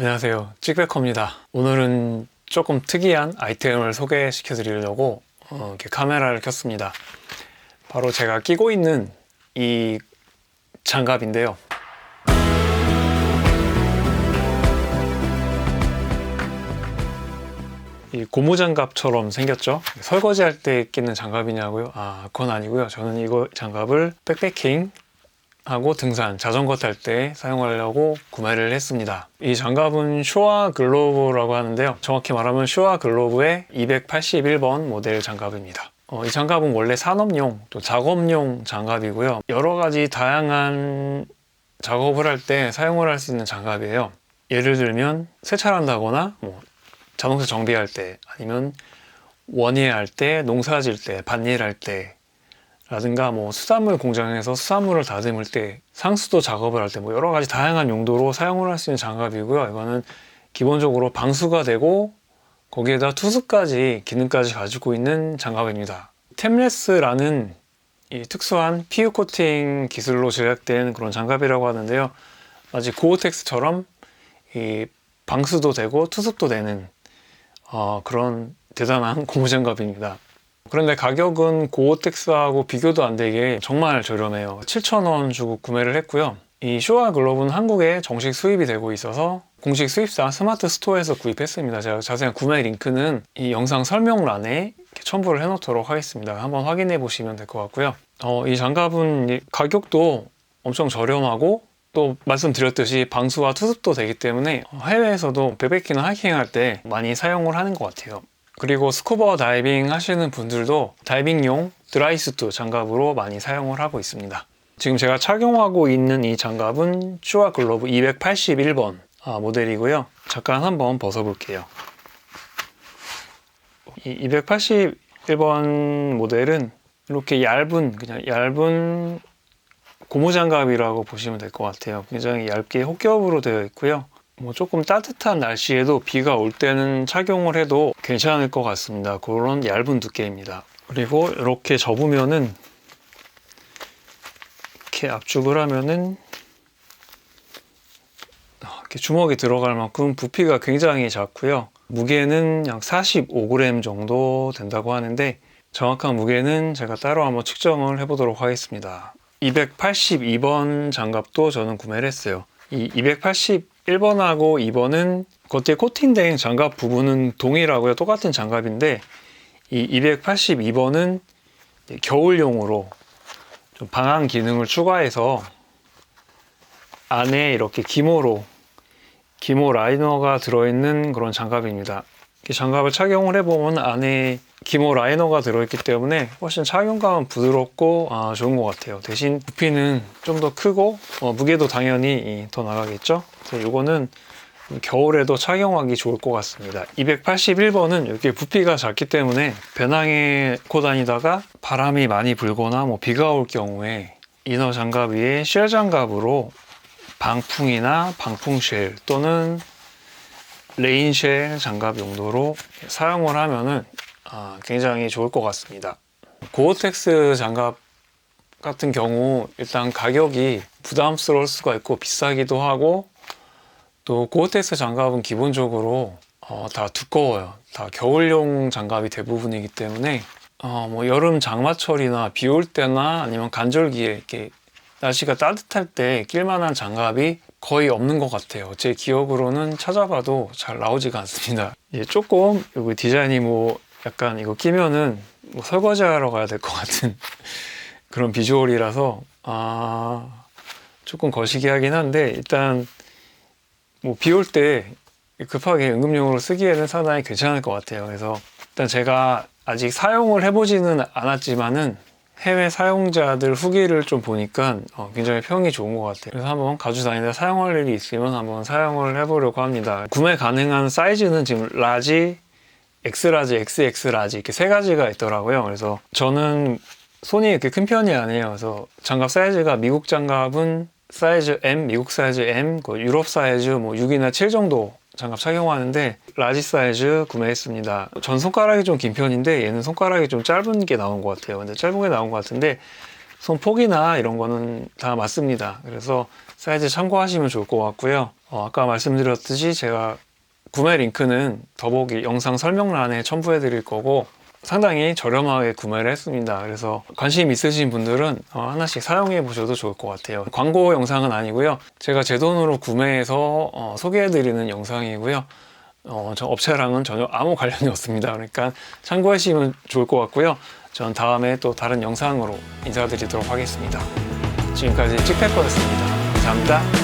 안녕하세요. 찍백커입니다. 오늘은 조금 특이한 아이템을 소개시켜 드리려고 어, 이렇게 카메라를 켰습니다. 바로 제가 끼고 있는 이 장갑인데요. 이 고무 장갑처럼 생겼죠? 설거지할 때 끼는 장갑이냐고요? 아, 그건 아니고요. 저는 이거 장갑을 백패킹 하고 등산, 자전거 탈 때 사용하려고 구매를 했습니다. 이 장갑은 쇼아 글로브라고 하는데요. 정확히 말하면 쇼아 글로브의 281번 모델 장갑입니다. 어, 이 장갑은 원래 산업용, 또 작업용 장갑이고요. 여러 가지 다양한 작업을 할 때 사용을 할 수 있는 장갑이에요. 예를 들면 세차한다거나 뭐 자동차 정비할 때 아니면 원예할 때, 농사 질 때, 밭일 할 때, 라든가 뭐 수산물 공장에서 수산물을 다듬을 때 상수도 작업을 할 때 뭐 여러 가지 다양한 용도로 사용을 할 수 있는 장갑이고요. 이거는 기본적으로 방수가 되고 거기에다 투수까지 기능까지 가지고 있는 장갑입니다. 템레스라는 이 특수한 피유 코팅 기술로 제작된 그런 장갑이라고 하는데요. 마치 고어텍스처럼 이 방수도 되고 투습도 되는 어, 그런 대단한 고무장갑입니다. 그런데 가격은 고어텍스하고 비교도 안 되게 정말 저렴해요. 7,000원 주고 구매를 했고요. 이 쇼아 글로브는 한국에 정식 수입이 되고 있어서 공식 수입사 스마트 스토어에서 구입했습니다. 제가 자세한 구매 링크는 이 영상 설명란에 첨부를 해놓도록 하겠습니다. 한번 확인해 보시면 될 것 같고요. 어, 이 장갑은 가격도 엄청 저렴하고 또 말씀드렸듯이 방수와 투습도 되기 때문에 해외에서도 베베킹이나 하이킹 할 때 많이 사용을 하는 것 같아요. 그리고 스쿠버 다이빙 하시는 분들도 다이빙용 드라이스투 장갑으로 많이 사용을 하고 있습니다. 지금 제가 착용하고 있는 이 장갑은 슈아 글로브 281번 아, 모델이고요. 잠깐 한번 벗어볼게요. 이 281번 모델은 이렇게 얇은 그냥 얇은 고무 장갑이라고 보시면 될 것 같아요. 굉장히 얇게 혹겹으로 되어 있고요. 뭐 조금 따뜻한 날씨에도 비가 올 때는 착용을 해도 괜찮을 것 같습니다. 그런 얇은 두께입니다. 그리고 이렇게 접으면은 이렇게 압축을 하면은 이렇게 주먹이 들어갈 만큼 부피가 굉장히 작고요. 무게는 약 45g 정도 된다고 하는데 정확한 무게는 제가 따로 한번 측정을 해보도록 하겠습니다. 282번 장갑도 저는 구매를 했어요. 이 281번하고 2번은 겉에 코팅된 장갑 부분은 동일하고요. 똑같은 장갑인데 이 282번은 겨울용으로 좀 방한 기능을 추가해서 안에 이렇게 기모로 기모 라이너가 들어있는 그런 장갑입니다. 장갑을 착용을 해보면 안에 기모 라이너가 들어있기 때문에 훨씬 착용감은 부드럽고 아, 좋은 것 같아요. 대신 부피는 좀 더 크고 어, 무게도 당연히 더 나가겠죠. 이거는 겨울에도 착용하기 좋을 것 같습니다. 281번은 이렇게 부피가 작기 때문에 배낭에 입고 다니다가 바람이 많이 불거나 뭐 비가 올 경우에 이너 장갑 위에 쉘 장갑으로 방풍이나 방풍쉘 또는 레인쉘 장갑 용도로 사용을 하면은 아, 굉장히 좋을 것 같습니다. 고어텍스 장갑 같은 경우 일단 가격이 부담스러울 수가 있고 비싸기도 하고 또 고어텍스 장갑은 기본적으로 어, 다 두꺼워요. 다 겨울용 장갑이 대부분이기 때문에 어, 뭐 여름 장마철이나 비 올 때나 아니면 간절기에 이렇게 날씨가 따뜻할 때 낄만한 장갑이 거의 없는 것 같아요. 제 기억으로는 찾아봐도 잘 나오지가 않습니다. 예, 조금 여기 디자인이 뭐 약간 이거 끼면은 뭐 설거지 하러 가야 될 것 같은 그런 비주얼이라서 아 조금 거시기 하긴 한데 일단 뭐 비 올 때 급하게 응급용으로 쓰기에는 상당히 괜찮을 것 같아요. 그래서 일단 제가 아직 사용을 해보지는 않았지만은 해외 사용자들 후기를 좀 보니까 어, 굉장히 평이 좋은 것 같아요. 그래서 한번 가지고 다니다 사용할 일이 있으면 한번 사용을 해보려고 합니다. 구매 가능한 사이즈는 지금 라지, 엑스라지, XX라지 이렇게 세 가지가 있더라고요. 그래서 저는 손이 이렇게 큰 편이 아니에요. 그래서 장갑 사이즈가 미국 장갑은 사이즈 M, 미국 사이즈 M, 그 유럽 사이즈 뭐 6이나 7 정도 장갑 착용하는데 라지 사이즈 구매했습니다. 전 손가락이 좀 긴 편인데 얘는 손가락이 좀 짧은 게 나온 것 같아요. 근데 짧은 게 나온 것 같은데 손 폭이나 이런 거는 다 맞습니다. 그래서 사이즈 참고하시면 좋을 것 같고요. 어, 아까 말씀드렸듯이 제가 구매 링크는 더보기 영상 설명란에 첨부해 드릴 거고 상당히 저렴하게 구매를 했습니다. 그래서 관심 있으신 분들은 어, 하나씩 사용해 보셔도 좋을 것 같아요. 광고 영상은 아니고요. 제가 제 돈으로 구매해서 어, 소개해 드리는 영상이고요. 어, 저 업체랑은 전혀 아무 관련이 없습니다. 그러니까 참고하시면 좋을 것 같고요. 전 다음에 또 다른 영상으로 인사드리도록 하겠습니다. 지금까지 찍패퍼였습니다. 감사합니다.